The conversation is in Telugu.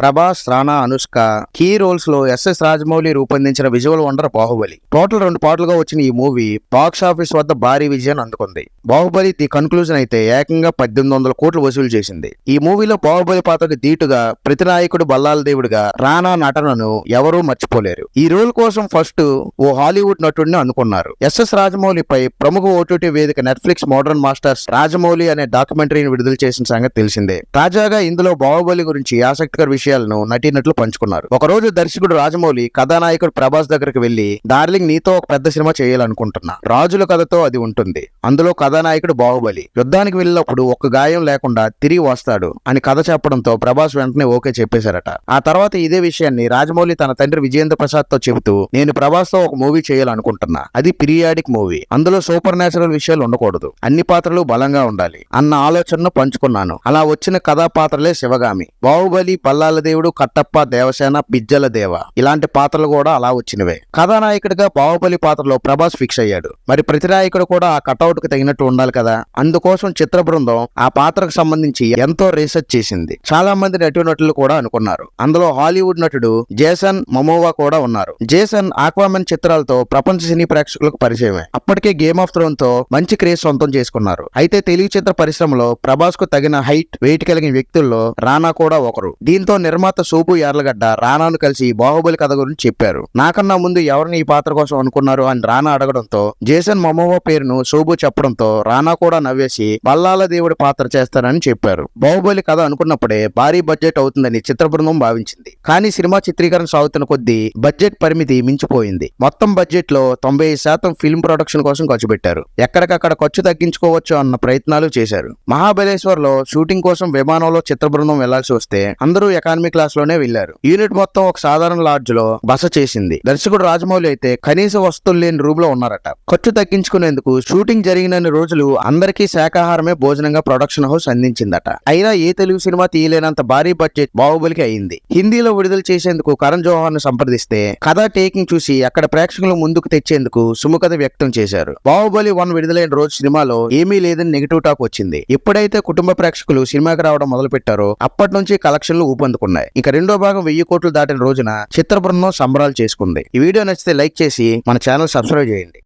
ప్రభాస్ రాణా అనుష్క కీ రోల్స్లో ఎస్ఎస్ రాజమౌళి రూపొందించిన విజువల్ వండర్ బాహుబలి. టోటల్ రెండు పాటలుగా వచ్చిన ఈ మూవీ బాక్స్ ఆఫీస్ వద్ద భారీ విజయాన్ని అందుకుంది. బాహుబలి ది కన్క్లూజన్ అయితే ఏకంగా పద్దెనిమిది వందల కోట్లు వసూలు చేసింది. ఈ మూవీలో బాహుబలి పాత్రకు దీటుగా ప్రతినాయకుడు బల్లాల దేవుడిగా రానా నటనను ఎవరూ మర్చిపోలేరు. ఈ రోల్ కోసం ఫస్ట్ ఓ హాలీవుడ్ నటుడిని అనుకున్నారు ఎస్ఎస్ రాజమౌళిపై ప్రముఖ ఓటీటీ వేదిక నెట్ఫ్లిక్స్ మోడర్న్ మాస్టర్స్ రాజమౌళి అనే డాక్యుమెంటరీని విడుదల చేసిన సంగతి తెలిసిందే. తాజాగా ఇందులో బాహుబలి గురించి ఆసక్తికర విషయం విషయాలను నటీనటులు పంచుకున్నారు. ఒక రోజు దర్శకుడు రాజమౌళి కథానాయకుడు ప్రభాస్ దగ్గరకు వెళ్ళి డార్లింగ్ నీతో ఒక పెద్ద సినిమా చేయాలనుకుంటున్నా. రాజుల కథతో అది ఉంటుంది. అందులో కథానాయకుడు బాహుబలి. యుద్ధానికి వెళ్ళినప్పుడు ఒక్క గాయం లేకుండా తిరిగి వస్తాడు అని కథ చెప్పడంతో ప్రభాస్ వెంటనే ఓకే చెప్పేశారట. ఆ తర్వాత ఇదే విషయాన్ని రాజమౌళి తన తండ్రి విజయేంద్ర ప్రసాద్తో చెబుతూ నేను ప్రభాస్తో ఒక మూవీ చేయాలనుకుంటున్నా. అది పీరియాడిక్ మూవీ. అందులో సూపర్ న్యాచురల్ విషయాలు ఉండకూడదు. అన్ని పాత్రలు బలంగా ఉండాలి అన్న ఆలోచనను పంచుకున్నాను. అలా వచ్చిన కథాపాత్రలే శివగామి. బాహుబలి పల్లాల దేవుడు కట్టప్ప దేవసేన బిజ్జల దేవ. ఇలాంటి పాత్రలు కూడా అలా వచ్చినవే. కథానాయకుడిగా బాహుబలి పాత్రలో ప్రభాస్ ఫిక్స్ అయ్యాడు. మరి ప్రతినాయకుడు కూడా ఆ కటౌట్కు తగినట్టు ఉండాలి కదా? అందుకోసం చిత్ర బృందం ఆ పాత్రకు సంబంధించి ఎంతో రీసెర్చ్ చేసింది. చాలా మంది నటులు కూడా అనుకున్నారు. అందులో హాలీవుడ్ నటుడు జేసన్ మమోవా కూడా ఉన్నారు. జేసన్ ఆక్వామెన్ చిత్రాలతో ప్రపంచ సినీ ప్రేక్షకులకు పరిచయమే. అప్పటికే గేమ్ ఆఫ్ థ్రోన్తో మంచి క్రేజ్ సొంతం చేసుకున్నారు. అయితే తెలుగు చిత్ర పరిశ్రమలో ప్రభాస్కు తగిన హైట్ వెయిట్ కలిగిన వ్యక్తుల్లో రానా కూడా ఒకరు. దీంతో నిర్మాత సోపు యార్లగడ్డ రానాను కలిసి బాహుబలి కథ గురించి చెప్పారు. నాకన్నా ముందు ఎవరిని ఈ పాత్ర కోసం అనుకున్నారు అని రానా అడగడంతో జేసన్ మమోవా పేరును సోబు చెప్పడంతో రానా కూడా నవ్వేసి బల్లాల దేవుడి పాత్ర చేస్తారని చెప్పారు. బాహుబలి కథ అనుకున్నప్పుడే భారీ బడ్జెట్ అవుతుందని చిత్ర బృందం భావించింది. కానీ సినిమా చిత్రీకరణ సాగుతున్న కొద్దీ బడ్జెట్ పరిమితి మించిపోయింది. మొత్తం బడ్జెట్లో తొంభై శాతం ఫిల్మ్ ప్రొడక్షన్ కోసం ఖర్చు పెట్టారు. ఎక్కడికక్కడ ఖర్చు తగ్గించుకోవచ్చు అన్న ప్రయత్నాలు చేశారు. మహాబలేశ్వర్లో షూటింగ్ కోసం విమానంలో చిత్ర బృందం వెళ్ళాల్సి వస్తే అందరూ ఎకానమీ క్లాస్లోనే వెళ్ళారు యూనిట్ మొత్తం ఒక సాధారణ లాడ్జ్లో బస చేసింది. దర్శకుడు రాజమౌళి అయితే కనీస వస్తువులు లేని రూమ్లో ఉన్నారట. ఖర్చు తగ్గించుకునేందుకు షూటింగ్ జరిగినన్ని రోజులు అందరికీ శాకాహారమే భోజనంగా ప్రొడక్షన్ హౌస్ అందించిందట. అయినా ఏ తెలుగు సినిమా తీయలేనంత భారీ బడ్జెట్ బాహుబలికి అయింది. హిందీలో విడుదల చేసేందుకు కరణ్ జోహార్ను సంప్రదిస్తే కథ టేకింగ్ చూసి అక్కడ ప్రేక్షకులు ముందుకు తెచ్చేందుకు సుముఖత వ్యక్తం చేశారు. బాహుబలి వన్ విడుదలైన రోజు సినిమాలో ఏమీ లేదని నెగిటివ్ టాక్ వచ్చింది. ఎప్పుడైతే కుటుంబ ప్రేక్షకులు సినిమాకి రావడం మొదలు పెట్టారో అప్పటి నుంచి కలెక్షన్లు ఊపందుకున్నాయి ఇక రెండో భాగం వెయ్యి కోట్లు దాటిన రోజున చిత్ర బృందం సంబరాలు చేసుకుంది. ఈ వీడియో నచ్చితే లైక్ చేసి మన ఛానల్ సబ్స్క్రైబ్ చేయండి.